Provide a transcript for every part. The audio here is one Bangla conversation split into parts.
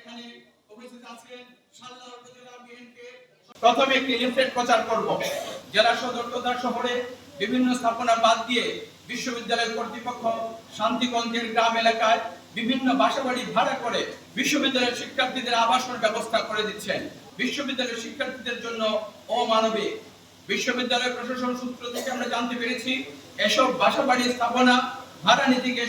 এখানে উপস্থিত আছেন সাল্লাহ উপজেলা বিএনপি প্রথমে একটি লিফলেট প্রচার করব। জেলা সদর তথা শহরে বিভিন্ন স্থাপনা বাদ দিয়ে বিশ্ববিদ্যালয় কর্তৃপক্ষ শান্তিগঞ্জের গ্রাম এলাকায় বিভিন্ন বাসাবাড়ি ভাড়া করে বিশ্ববিদ্যালয়ের শিক্ষার্থীদের আবাসনের ব্যবস্থা করে দিচ্ছেন। বিশ্ববিদ্যালয়ের শিক্ষার্থীদের জন্য অমানবিক। বিশ্ববিদ্যালয় প্রশাসন সূত্র থেকে আমরা জানতে পেরেছি, এসব বাসাবাড়ি স্থাপনা ভাড়া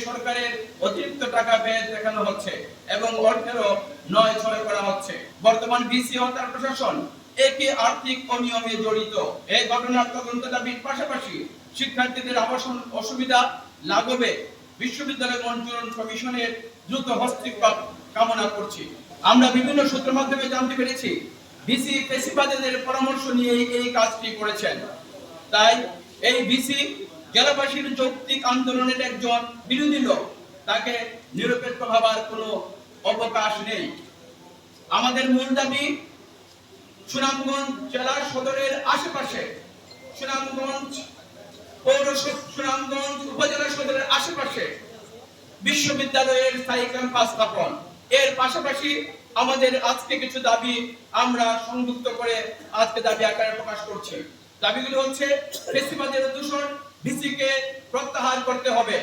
সরকারের অতিরিক্ত টাকা ব্যয় দেখানো হচ্ছে এবং অর্থেরও নয় ছয় করা হচ্ছে। বর্তমান বিসি ও তার প্রশাসন একই আর্থিক অনিয়মে জড়িত। এই ঘটনার তদন্ত দাবির পাশাপাশি শিক্ষার্থীদের আবাসন অসুবিধা লাঘবে। বিশ্ববিদ্যালয় মঞ্জুরণ কমিশনের দ্রুত হস্তক্ষেপ কামনা করছি। আমরা বিভিন্ন সূত্র মাধ্যমে জানতে পেরেছি, ডিসি পেশিবাদীদের পরামর্শ নিয়ে এই কাজটি করেছেন। তাই এই ডিসি জেলাবাসীর যৌক্তিক আন্দোলনের একজন বিরোধী লোক, তাকে নিরপেক্ষ ভাবার কোনো অবকাশ নেই। আমাদের মূল দাবি, সুনামগঞ্জ জেলা সদরের আশেপাশে, সুনামগঞ্জ পৌরসভা সুনামগঞ্জ উপজেলা সদরের আশেপাশে বিশ্ববিদ্যালয়ের স্থায়ী ক্যাম্পাস স্থাপন। এর পাশাপাশি আমাদের আজকে কিছু দাবি আমরা সংযুক্ত করে আজকে দাবি আকারে প্রকাশ করছি। দাবিগুলো হচ্ছে, ফেসিবাদের দূষণ ভিসিকে প্রত্যাহার করতে হবে।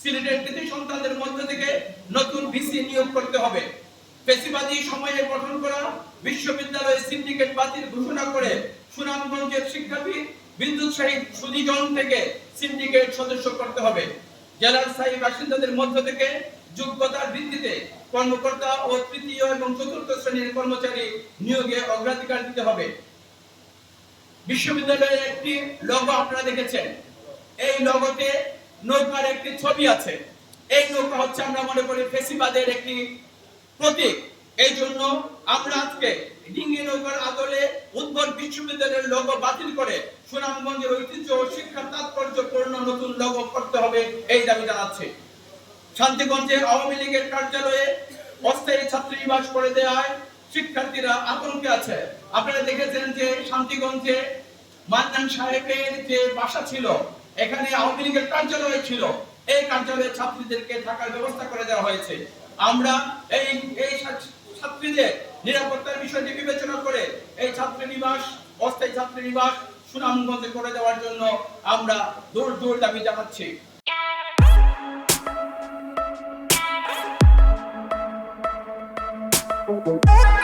সিলেটের কৃতি সন্তানদের মধ্য থেকে নতুন ভিসি নিয়োগ করতে হবে। ফেসিবাদী সময়ে গঠন করা বিশ্ববিদ্যালয় সিন্ডিকেট বাতিল ঘোষণা করে সুনামগঞ্জের শিক্ষার্থী বিদ্যুৎ শহীদ সুদীজন থেকে সিন্ডিকেট সদস্য করতে হবে। জেলার স্থায়ী বাসিন্দাদের মধ্য থেকে যোগ্যতার ভিত্তিতে কর্মকর্তা ও তৃতীয় এবং চতুর্থ শ্রেণির কর্মচারী নিয়োগে অগ্রাধিকার দিতে হবে। বিশ্ববিদ্যালয়ের একটি লোগো আপনারা দেখেছেন। এই লোগোতে নৌকার একটি ছবি আছে। এই নৌকা হচ্ছে আমরা মনে করি ফেসিবাদের একটি প্রতীক। এই জন্য আমরা আজকে ডিঙ্গি নৌকার আদলে উদ্ভট বিশ্ববিদ্যালয়ের লোগো বাতিল করে সুনামগঞ্জের ঐতিহ্য ও শিক্ষার তাৎপর্যপূর্ণ নতুন লোগো করতে হবে এই দাবি জানাচ্ছে। শান্তিগঞ্জে আওয়ামী লীগের কার্যালয়ে অস্থায়ী ছাত্রীনিবাস করে দেওয়ায় শিক্ষার্থীরা আতঙ্কে আছে। আপনারা দেখেছেন যে শান্তিগঞ্জে মান্নান সাহেবের যে বাসা ছিল এখানে আওয়ামী লীগের কার্যালয় ছিল। এই কার্যালয়ে ছাত্রীদেরকে থাকার ব্যবস্থা করে দেওয়া হয়েছে। আমরা এই এই ছাত্রীদের নিরাপত্তার বিষয়টি বিবেচনা করে এই ছাত্রী নিবাস, অস্থায়ী ছাত্রীনিবাস সুনামগঞ্জে করে দেওয়ার জন্য আমরা দূর দূর দাবি জানাচ্ছি। Thank